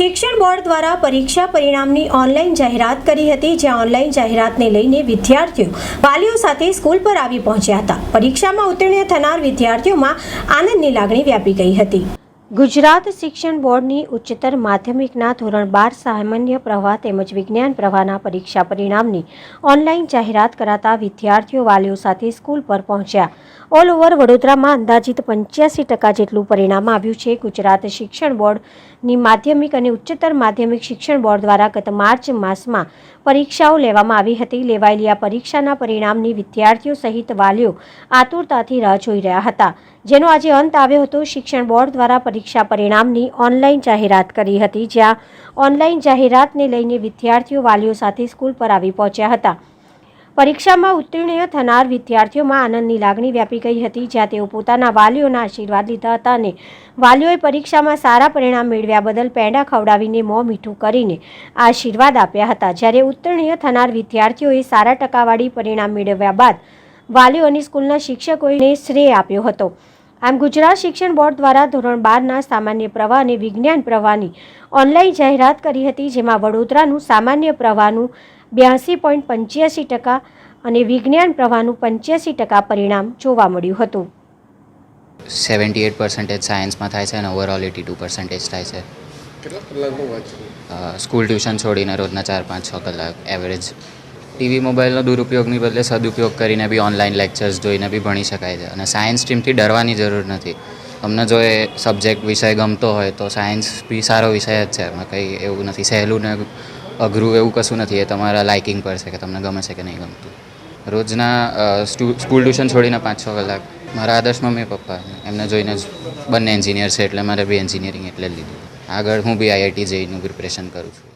શિક્ષણ બોર્ડ દ્વારા પરીક્ષા પરિણામની ઓનલાઈન જાહેરાત કરી હતી, જ્યાં ઓનલાઈન જાહેરાતને લઈને વિદ્યાર્થીઓ વાલીઓ સાથે સ્કૂલ પર આવી પહોંચ્યા હતા. પરીક્ષામાં ઉત્તીર્ણ થનાર વિદ્યાર્થીઓમાં આનંદની લાગણી વ્યાપી ગઈ હતી. ગુજરાત શિક્ષણ બોર્ડની ઉચ્ચતર માધ્યમિકના ધોરણ બાર સામાન્ય પ્રવાહ તેમજ વિજ્ઞાન પ્રવાહના પરીક્ષા પરિણામની ઓનલાઈન જાહેરાત કરાતા વિદ્યાર્થીઓ વાલીઓ સાથે સ્કૂલ પર પહોંચ્યા. ઓલ ઓવર વડોદરામાં અંદાજિત પંચ્યાસી ટકા જેટલું પરિણામ આવ્યું છે. ગુજરાત શિક્ષણ બોર્ડની માધ્યમિક અને ઉચ્ચતર માધ્યમિક શિક્ષણ બોર્ડ દ્વારા ગત માર્ચ માસમાં પરીક્ષાઓ લેવામાં આવી હતી. લેવાયેલી આ પરીક્ષાના પરિણામની વિદ્યાર્થીઓ સહિત વાલીઓ આતુરતાથી રાહ જોઈ રહ્યા હતા. જેનો આજે અંત આવ્યો હતો. શિક્ષણ બોર્ડ દ્વારા પરીક્ષા પરિણામની ઓનલાઈન જાહેરાત કરી હતી, જ્યાં ઓનલાઈન જાહેરાતને લઈને વિદ્યાર્થીઓ વાલીઓ સાથે સ્કૂલ પર આવી પહોંચ્યા હતા. પરીક્ષામાં ઉત્તીર્ણ થનાર વિદ્યાર્થીઓમાં આનંદની લાગણી વ્યાપી ગઈ હતી, જ્યાં તેઓ પોતાના વાલીઓના આશીર્વાદ લીધા હતા અને વાલીઓએ પરીક્ષામાં સારા પરિણામ મેળવ્યા બદલ પેંડા ખવડાવીને મોં મીઠું કરીને આશીર્વાદ આપ્યા હતા. જ્યારે ઉત્તીર્ણ થનાર વિદ્યાર્થીઓએ સારા ટકાવાળી પરિણામ મેળવ્યા બાદ વાલીઓ અને સ્કૂલના શિક્ષકોને શ્રેય આપ્યો હતો. આમ ગુજરાત શિક્ષણ બોર્ડ દ્વારા ધોરણ બારના સામાન્ય પ્રવાહ અને વિજ્ઞાન પ્રવાહની ઓનલાઈન જાહેરાત કરી હતી જેમાં વડોદરાનું સામાન્ય પ્રવાહનું બ્યાસી પોઈન્ટ પંચ્યાસી ટકા અને વિજ્ઞાન પ્રવાહનું પંચ્યાસી ટકા પરિણામ જોવા મળ્યું હતું. સેવન્ટી એટ પર્સન્ટેજ સાયન્સમાં થાય છે અને ઓવરઓલ એટી ટુ પર્સન્ટેજ થાય છે. સ્કૂલ ટ્યુશન છોડીને રોજના ચાર પાંચ છ કલાક એવરેજ ટીવી મોબાઈલનો દુરુપયોગની બદલે સદુપયોગ કરીને બી ઓનલાઈન લેક્ચર્સ જોઈને બી ભણી શકાય છે. અને સાયન્સ સ્ટ્રીમથી ડરવાની જરૂર નથી. તમને જો એ સબ્જેક્ટ વિષય ગમતો હોય તો સાયન્સ બી સારો વિષય જ છે. એમાં કંઈ એવું નથી. સહેલું ને અઘરું એવું કશું નથી. એ તમારા લાઇકિંગ પર છે કે તમને ગમે છે કે નહીં ગમતું. રોજના સ્કૂલ ટ્યુશન છોડીને પાંચ છ કલાક. મારા આદર્શ મમ્મી પપ્પા. એમને જોઈને જ બંને એન્જિનિયર છે એટલે મારે બી એન્જિનિયરિંગ એટલે લીધું. આગળ હું બી આઈઆઈટી જઈને પ્રિપરેશન કરું છું.